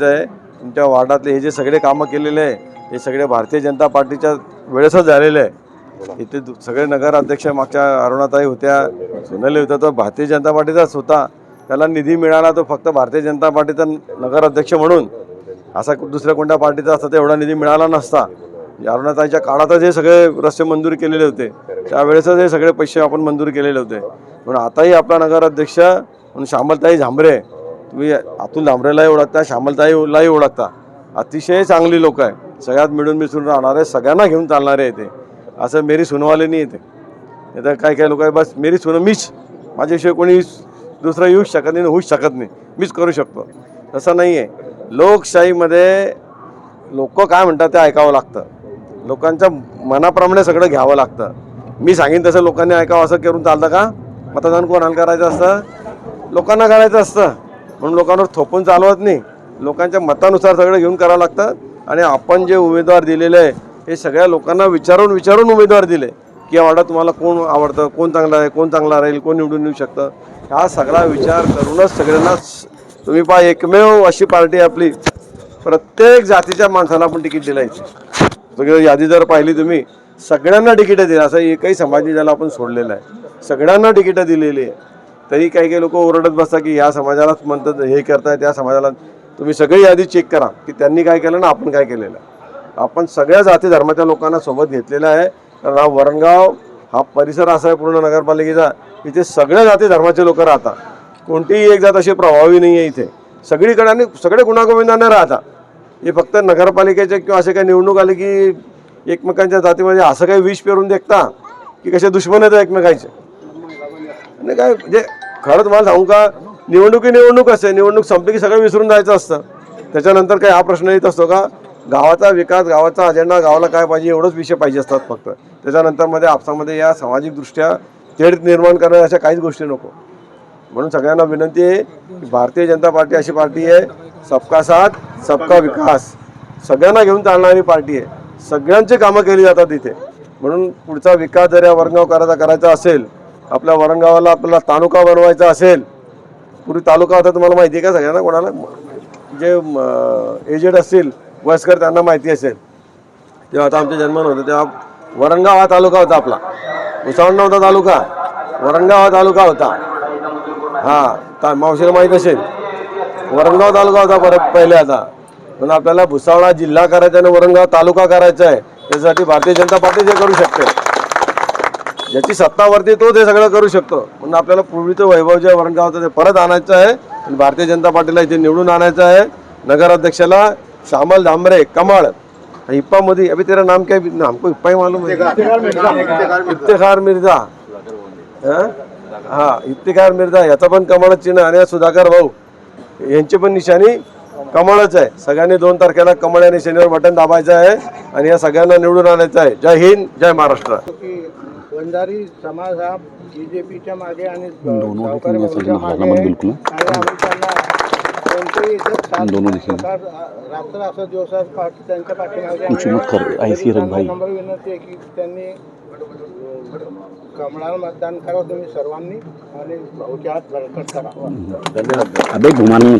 करायचं आहे. तुमच्या वार्डातले हे जे सगळे कामं केलेले आहे हे सगळे भारतीय जनता पार्टीच्या वेळेसच झालेले आहे. इथे दु- सगळे नगराध्यक्ष मागच्या अरुणाताई होत्या सोनाली होत्या तो भारतीय जनता पार्टीचाच होता. त्याला निधी मिळाला तो फक्त भारतीय जनता पार्टीचा नगराध्यक्ष म्हणून. असा दुसऱ्या कोणत्या पार्टीचा असता तर एवढा निधी मिळाला नसता. म्हणजे अरुणाताईच्या काळातच हे सगळे रस्ते मंजूर केलेले होते. त्यावेळेसच हे सगळे पैसे आपण मंजूर केलेले होते. म्हणून आताही आपला नगराध्यक्ष म्हणून श्यामलताई झांबरे तुम्ही अतुल झांबरेलाही ओळखता श्यामलताईलाही ओळखता. अतिशय चांगली लोक आहे सगळ्यात मिळून मिसळून राहणारे सगळ्यांना घेऊन चालणारे आहे ते. असं मेरी सुनवालेनी येते. नाही तर काय काय लोक आहे बस मेरी सुन मीच. माझ्याशिवाय कोणी दुसरं येऊच शकत नाही होऊच शकत नाही. मीच करू शकतो. तसं नाही आहे. लोकशाहीमध्ये लोक काय म्हणतात ते ऐकावं लागतं. लोकांच्या मनाप्रमाणे सगळं घ्यावं लागतं. मी सांगेन तसं लोकांनी ऐकावं असं करून चालतं का? मतदान कोणाला करायचं असतं? लोकांना करायचं असतं. म्हणून लोकांवर थोपून चालवत नाही. लोकांच्या मतानुसार सगळं घेऊन करावं लागतं. आणि आपण जे उमेदवार दिलेले आहे हे सगळ्या लोकांना विचारून विचारून उमेदवार दिले. की या तुम्हाला कोण आवडतं? कोण चांगला आहे? कोण चांगला राहील? कोण निवडून येऊ शकतं? हा सगळा विचार करूनच सगळ्यांना तुम्ही पहा एकमेव अशी पार्टी आहे आपली. प्रत्येक जातीच्या माणसाला आपण तिकीट दिलायची. सगळं यादी जर पाहिली तुम्ही सगळ्यांना तिकीटं दिली. असं एकही समाज ज्याला आपण सोडलेलं आहे. सगळ्यांना तिकीटं दिलेली आहे. तरी काही काही लोक ओरडत बसतात की या समाजालाच म्हणतात हे करताय त्या समाजाला. तुम्ही सगळी यादी चेक करा की त्यांनी काय केलं ना आपण काय केलेलं आहे. आपण सगळ्या जाती धर्माच्या लोकांना सोबत घेतलेलं आहे. कारण हा वरणगाव हा परिसर असा आहे पूर्ण नगरपालिकेचा इथे सगळ्या जाती धर्माचे लोक राहतात. कोणतीही एक जात अशी प्रभावी नाही आहे इथे. सगळीकडे आणि सगळे गुणागोविंदाने राहतात हे फक्त नगरपालिकेचे किंवा असे काही निवडणूक आले की एकमेकांच्या जातीमध्ये असं काही विष पेरून देखता की कसे दुश्मन येतं एकमेकांचे. आणि काय म्हणजे खरं तुम्हाला सांगू का निवडणुकी निवडणूक असते. निवडणूक संपली की सगळं विसरून जायचं असतं. त्याच्यानंतर काय हा प्रश्न येत असतो का गावाचा विकास गावाचा अजेंडा गावाला काय पाहिजे एवढंच विषय पाहिजे असतात फक्त. त्याच्यानंतरमध्ये आपसामध्ये या सामाजिकदृष्ट्या तेढ निर्माण करणं अशा काहीच गोष्टी नको. म्हणून सगळ्यांना विनंती आहे की भारतीय जनता पार्टी अशी पार्टी आहे सबका साथ सबका विकास. सगळ्यांना घेऊन चालणारी पार्टी आहे. सगळ्यांची कामं केली जातात इथे. म्हणून पुढचा विकास जर या वरणगाव करायचा करायचा असेल आपल्या वरणगावाला आपल्याला तालुका बनवायचा असेल पूर्वी तालुका होता तुम्हाला माहिती आहे का सगळ्यांना कोणाला? जे एजेड असतील वयस्कर त्यांना माहिती असेल. तेव्हा आता आमच्या जन्म होतं तेव्हा वरणगाव हा तालुका होता आपला. भुसावळ नव्हता तालुका वरणगाव हा तालुका होता. हा ता मावशीला माहीत असेल. वरणगाव तालुका होता परत पहिले आता. म्हणून आपल्याला भुसावळा जिल्हा करायचा आणि वरणगाव तालुका करायचा आहे त्यासाठी भारतीय जनता पार्टी जे करू शकते. ज्याची सत्तावरती तो ते सगळं करू शकतो. म्हणून आपल्याला पूर्वीचं वैभव जे वरणगावचं ते परत आणायचं आहे. आणि भारतीय जनता पार्टीला इथे निवडून आणायचं आहे. नगराध्यक्षाला श्यामल धांबरे कमळ हिप्पा मोदी अभी तेरा नाम क्या? है हमको हिप्पा ही मालूम है इफ्तिखार मिर्झा. हा? इफ्तेखार मिर्झा. याचा पण कमळ चिन्ह आणि हा सुधाकर भाऊ. यांची पण निशाणी कमळच आहे. सगळ्यांनी दोन तारखेला कमळ आणि शनिवार बटन दाबायचं आहे. आणि या सगळ्यांना निवडून आणायचं आहे. जय हिंद जय महाराष्ट्र. वंजारी समाज हा बीजेपीच्या मागे आणि गावकरी भाऊच्या मागे आहे. आणि आम्ही त्यांना कोणतेही इथे साथ प्रकार रात्र असं दिवस पाठी त्यांच्या पाठीमागे आम्ही तरी त्यांना नम्र विनंती आहे की त्यांनी अं, कमळाला मतदान करावं तुम्ही सर्वांनी आणि भाऊच्या हात बळकट करा अबे घुमाने